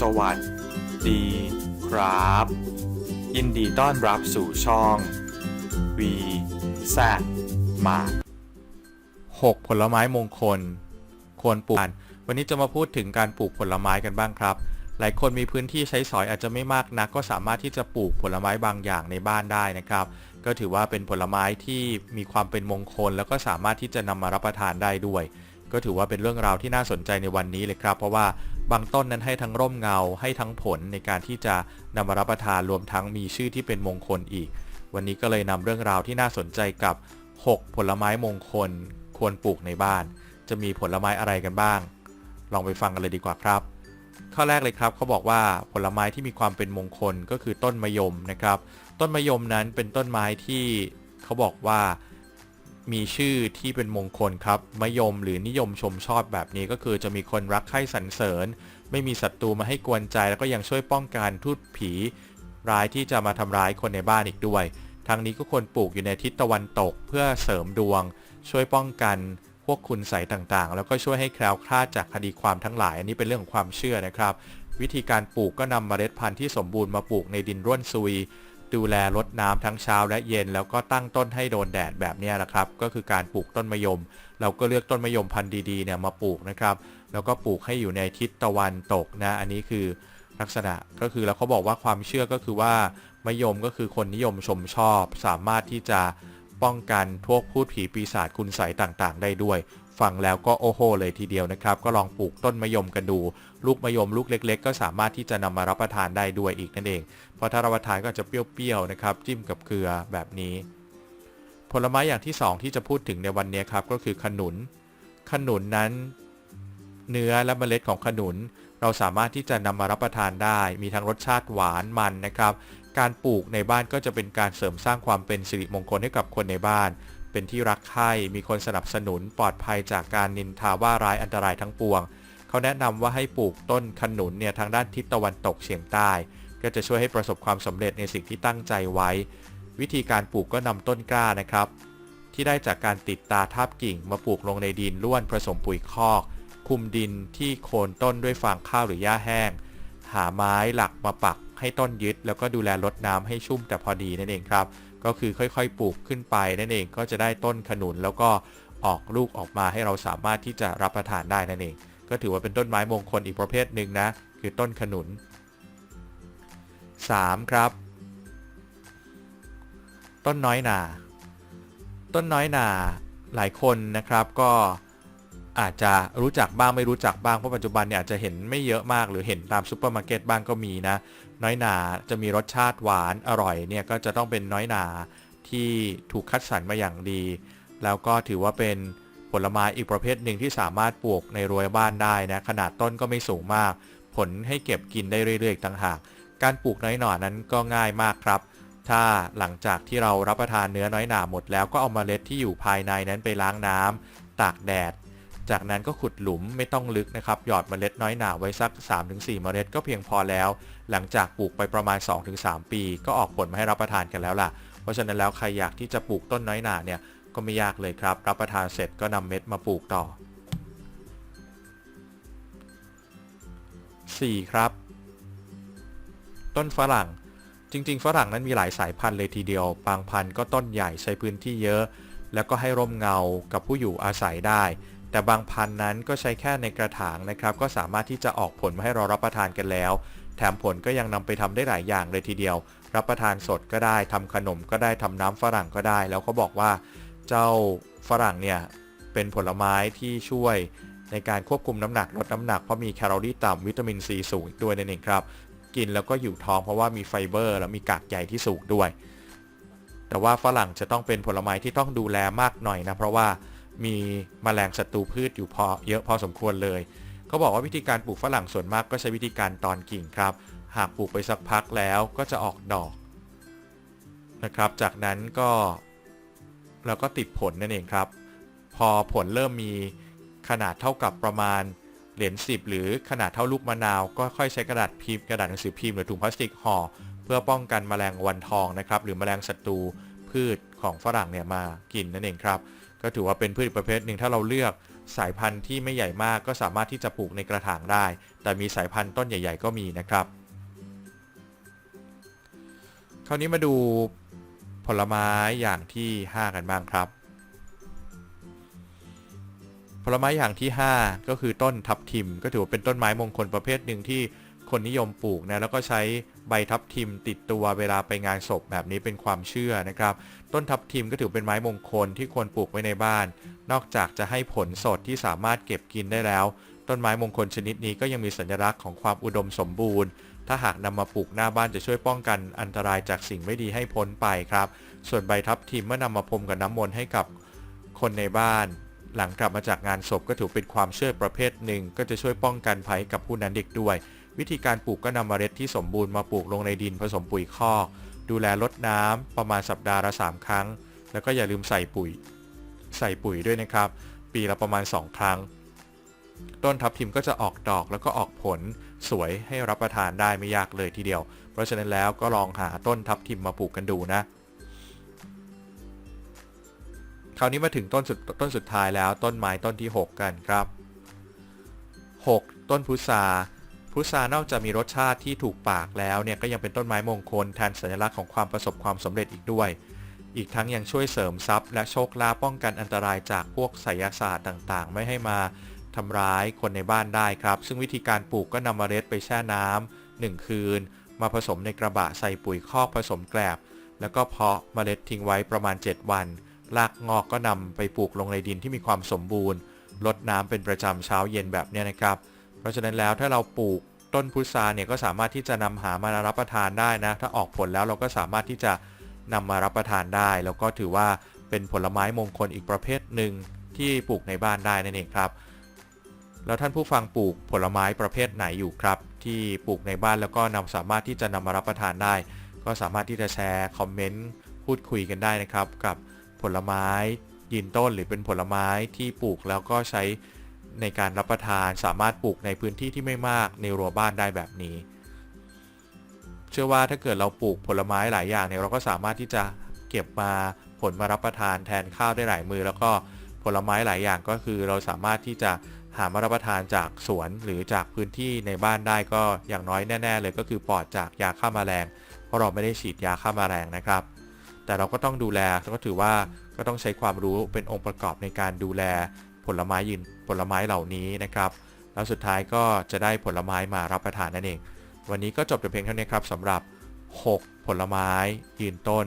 สวัสดีครับ ยินดีต้อนรับสู่ช่อง V แซมาหกผลไม้มงคล ควรปลูก วันนี้จะมาพูดถึงการปลูกผลไม้กันบ้างครับ หลายคนมีพื้นที่ใช้สอยอาจจะไม่มากนัก ก็สามารถที่จะปลูกผลไม้บางอย่างในบ้านได้นะครับ ก็ถือว่าเป็นผลไม้ที่มีความเป็นมงคล แล้วก็สามารถที่จะนำมารับประทานได้ด้วย ก็ถือว่าเป็นเรื่องราวที่น่าสนใจในวันนี้เลยครับ เพราะว่าบางต้นนั้นให้ทั้งร่มเงาให้ทั้งผลในการที่จะนำมารับประทานรวมทั้งมีชื่อที่เป็นมงคลอีก วันนี้ก็เลยนำเรื่องราวที่น่าสนใจกับ 6 ผลไม้มงคล ควรปลูกในบ้าน จะมีผลไม้อะไรกันบ้าง ลองไปฟังกันเลยดีกว่าครับข้อแรกเลยครับเขาบอกว่าผลไม้ที่มีความเป็นมงคลก็คือต้นมะยมนะครับ ต้นมะยมนั้นเป็นต้นไม้ที่เขาบอกว่า มีชื่อที่เป็นมงคลครับมยมหรือนิยมชมชอบแบบนี้ก็คือจะมีคนรักใคร่สรรเสริญ ไม่มีศัตรูมาให้กวนใจ แล้วก็ยังช่วยป้องกันทูตผีร้ายที่จะมาทำร้ายคนในบ้านอีกด้วยทั้งนี้ก็ควรปลูกอยู่ในทิศตะวันตกเพื่อเสริมดวง ช่วยป้องกันพวกคุณใสต่างๆ แล้วก็ช่วยให้แคล้วคลาดจากคดีความทั้งหลาย อันนี้เป็นเรื่องของความเชื่อนะครับ วิธีการปลูกก็นำเมล็ดพันธุ์ที่สมบูรณ์มาปลูกในดินร่วนซุย ดูแลรดน้ำทั้งเช้าและเย็น แล้วก็ตั้งต้นให้โดนแดดแบบนี้แหละครับ ก็คือการปลูกต้นมะยม เราก็เลือกต้นมะยมพันธุ์ดีๆเนี่ยมาปลูกนะครับ แล้วก็ปลูกให้อยู่ในทิศตะวันตกนะ อันนี้คือลักษณะก็คือแล้วเขาบอกว่าความเชื่อก็คือว่ามะยมก็คือคนนิยมชมชอบ สามารถที่จะป้องกันพวกพูดผีปีศาจคุณใสยต่างๆ ได้ด้วย ฟังแล้วก็โอ้โหเลยทีเดียวนะครับ ก็ลองปลูกต้นมะยมกันดู ลูกมะยมลูกเล็ก ๆ ก็สามารถที่จะนำมารับประทานได้ด้วยอีกนั่นเอง เพราะถ้ารับประทานก็จะเปรี้ยวๆนะครับ จิ้มกับเกลือแบบนี้ ผลไม้อย่างที่ 2 ที่จะพูดถึงในวันนี้ครับก็คือขนุน ขนุนนั้น เนื้อและเมล็ดของขนุน เราสามารถที่จะนำมารับประทานได้ มีทั้งรสชาติหวานมันนะครับ การปลูกในบ้านก็จะเป็นการเสริมสร้างความเป็นสิริมงคลให้กับคนในบ้าน เป็นที่รักใคร่มีคนสนับสนุนปลอดภัยจากการนินทาว่าร้ายอันตรายทั้งปวง เขาแนะนำว่าให้ปลูกต้นขนุนเนี่ยทางด้านทิศตะวันตกเฉียงใต้ ก็จะช่วยให้ประสบความสำเร็จในสิ่งที่ตั้งใจไว้ วิธีการปลูกก็นำต้นกล้านะครับ ที่ได้จากการติดตาทาบกิ่ง มาปลูกลงในดินล้วนผสมปุ๋ยคอก คุมดินที่โคนต้นด้วยฟางข้าวหรือหญ้าแห้ง หาไม้หลักมาปักให้ต้นยึด แล้วก็ดูแลรดน้ำให้ชุ่มแต่พอดีนั่นเองครับ ก็คือค่อยๆ ปลูกขึ้นไปนั่นเองก็จะได้ต้นขนุนแล้วก็ออกลูกออกมาให้เราสามารถที่จะรับประทานได้นั่นเอง ก็ถือว่าเป็นต้นไม้มงคลอีกประเภทหนึ่งนะ คือต้นขนุน 3. ครับ ต้นน้อยนา ต้นน้อยนาหลายคนนะครับก็อาจจะรู้จักบ้างไม่รู้จักบ้างเพราะปัจจุบันเนี่ยอาจจะเห็นไม่เยอะมากหรือเห็นตามซูเปอร์มาร์เก็ตบ้างก็มีนะ น้อยนาจะมีรสชาติหวานอร่อยเนี่ยก็จะต้องเป็นน้อยนาที่ถูกคัดสรรมาอย่างดี แล้วก็ถือว่าเป็นผลไม้อีกประเภทหนึ่งที่สามารถปลูกในรั้วบ้านได้นะขนาดต้นก็ไม่สูงมาก ผลให้เก็บกินได้เรื่อยๆต่างหาก การปลูกน้อยหน่อนั้นก็ง่ายมากครับ ถ้าหลังจากที่เรารับประทานเนื้อน้อยหนาหมดแล้วก็เอามาเมล็ดที่อยู่ภายในนั้นไปล้างน้ำตากแดด จากนั้นก็ขุดหลุมไม่ต้องลึกนะครับ หยอดเมล็ดน้อยหนาไว้สัก 3-4 เมล็ดก็เพียงพอแล้ว หลังจากปลูกไปประมาณ 2-3 ปี ก็ออกผลมาให้รับประทานกันแล้วล่ะ เพราะฉะนั้นแล้วใครอยากที่จะปลูกต้นน้อยหนาเนี่ยก็ไม่ยากเลยครับ รับประทานเสร็จก็นำเม็ดมาปลูกต่อ 4. ครับ ต้นฝรั่งจริง ๆ ฝรั่งนั้นมีหลายสายพันธุ์เลยทีเดียว บางพันธุ์ก็ต้นใหญ่ใช้พื้นที่เยอะ แล้วก็ให้ร่มเงากับผู้อยู่อาศัยได้ แต่บางพันธุ์นั้นก็ใช้แค่ในกระถางนะครับ ก็สามารถที่จะออกผลมาให้เรารับประทานกันแล้ว แถมผลก็ยังนำไปทำได้หลายอย่างเลยทีเดียว รับประทานสดก็ได้ทำขนมก็ได้ทำน้ำฝรั่งก็ได้ แล้วเขาบอกว่าเจ้าฝรั่งเนี่ยเป็นผลไม้ที่ช่วยในการควบคุมน้ำหนักลดน้ำหนักเพราะมีแคลอรี่ต่ำวิตามินซีสูงด้วยนั่นเองครับกินแล้วก็อยู่ท้องเพราะว่ามีไฟเบอร์ แล้วมีกากใยที่สูงด้วย แต่ว่าฝรั่งจะต้องเป็นผลไม้ที่ต้องดูแลมากหน่อยนะเพราะว่า มีมแมลงศัตรูพืชอยู่พอเยอะพอสมควรเลยเขาบอกว่าวิธีการปลูกฝรั่งส่วนมากก็ใช้วิธีการตอนกิ่งครับ หากปลูกไปสักพักแล้วก็จะออกดอกนะครับ จากนั้นก็แล้วก็ติดผลนั่นเองครับ พอผลเริ่มมีขนาดเท่ากับประมาณเหรียญ10 หรือขนาดเท่าลูกมะนาว ก็ค่อยใช้กระดาษพิมพ์กระดาษหนังสือพิมพ์หรือถุงพลาสติกห่อเพื่อป้องกันแมลงวันทองนะครับ หรือแมลงศัตรูพืชของฝรั่งเนี่ยมากินนั่นเองครับ ก็ถือว่าเป็นพืชประเภทหนึ่งถ้าเราเลือกสายพันธุ์ที่ไม่ใหญ่มากก็สามารถที่จะปลูกในกระถางได้ แต่มีสายพันธุ์ต้นใหญ่ ๆ ก็มีนะครับ คราวนี้มาดูผลไม้อย่างที่ 5 กันบ้างครับ ผลไม้อย่างที่ 5 ก็คือต้นทับทิม ก็ถือว่าเป็นต้นไม้มงคลประเภทหนึ่งที่คนนิยมปลูกนะแล้วก็ใช้ ใบทับทิมติดตัวเวลาไปงานศพแบบนี้เป็นความเชื่อนะครับ ต้นทับทิมก็ถือเป็นไม้มงคลที่ควรปลูกไว้ในบ้าน นอกจากจะให้ผลสดที่สามารถเก็บกินได้แล้ว ต้นไม้มงคลชนิดนี้ก็ยังมีสัญลักษณ์ของความอุดมสมบูรณ์ ถ้าหากนำมาปลูกหน้าบ้านจะช่วยป้องกันอันตรายจากสิ่งไม่ดีให้พ้นไปครับ ส่วนใบทับทิมเมื่อนำมาพรมกับน้ำมนต์ให้กับคนในบ้านหลังกลับมาจากงานศพก็ถือเป็นความเชื่อประเภทหนึ่ง ก็จะช่วยป้องกันภัยกับผู้นั้นเด็กด้วย วิธีการปลูกก็นำเมล็ดที่สมบูรณ์มาปลูกลงในดินผสมปุ๋ยคอก ดูแลรดน้ำประมาณสัปดาห์ละ 3 ครั้ง แล้วก็อย่าลืมใส่ปุ๋ย ใส่ปุ๋ยด้วยนะครับ ปีละประมาณ 2 ครั้ง ต้นทับทิมก็จะออกดอกแล้วก็ออกผลสวยให้รับประทานได้ไม่ยากเลยทีเดียว เพราะฉะนั้นแล้วก็ลองหาต้นทับทิมมาปลูกกันดูนะคราวนี้มาถึงต้นสุดต้นสุดท้ายแล้วต้นไม้ต้นที่ 6 กันครับ 6. ต้นพุทรา พุทรานอกจากมีรสชาติที่ถูกปากแล้วเนี่ยก็ยังเป็นต้นไม้มงคลแทนสัญลักษณ์ของความประสบความสำเร็จอีกด้วย อีกทั้งยังช่วยเสริมทรัพย์ และโชคลาภป้องกันอันตรายจากพวกไสยศาสตร์ต่างๆ ไม่ให้มาทำร้ายคนในบ้านได้ครับ ซึ่งวิธีการปลูกก็นำเมล็ดไปแช่น้ำหนึ่งคืน มาผสมในกระบะใส่ปุ๋ยคอกผสมแกลบ แล้วก็เพาะเมล็ดทิ้งไว้ประมาณ 7 วันรากงอกก็นำไปปลูกลงในดินที่มีความสมบูรณ์รดน้ำเป็นประจำเช้าเย็นแบบนี้นะครับ เพราะฉะนั้นแล้วถ้าเราปลูกต้นพุทราเนี่ยก็สามารถที่จะนำหามารับประทานได้นะ ถ้าออกผลแล้วเราก็สามารถที่จะนำมารับประทานได้ แล้วก็ถือว่าเป็นผลไม้มงคลอีกประเภทหนึ่งที่ปลูกในบ้านได้นั่นเองครับ แล้วท่านผู้ฟังปลูกผลไม้ประเภทไหนอยู่ครับ ที่ปลูกในบ้านแล้วก็นำสามารถที่จะนำมารับประทานได้ ก็สามารถที่จะแชร์คอมเมนต์พูดคุยกันได้นะครับ กับผลไม้ยืนต้นหรือเป็นผลไม้ที่ปลูกแล้วก็ใช้ ในการรับประทานสามารถปลูกในพื้นที่ที่ไม่มากในรั้วบ้านได้แบบนี้ เชื่อว่าถ้าเกิดเราปลูกผลไม้หลายอย่างเนี่ยเราก็สามารถที่จะเก็บมาผลมารับประทานแทนข้าวได้หลายมือ แล้วก็ผลไม้หลายอย่างก็คือเราสามารถที่จะหามารับประทานจากสวนหรือจากพื้นที่ในบ้านได้ก็อย่างน้อยแน่ ๆ เลยก็คือปลอดจากยาฆ่ามาแมลง เพราะเราไม่ได้ฉีดยาฆ่ามาแมลงนะครับ แต่เราก็ต้องดูแลก็ถือว่าก็ต้องใช้ความรู้เป็นองค์ประกอบในการดูแล ลไม้ยืนผลไม้เหล่านี้นะครับ แล้วสุดท้ายก็จะได้ผลไม้มารับประทานนั่นเอง วันนี้ก็จบแต่เพียงเท่านี้ครับสำหรับ 6 ผลไม้ยืนต้น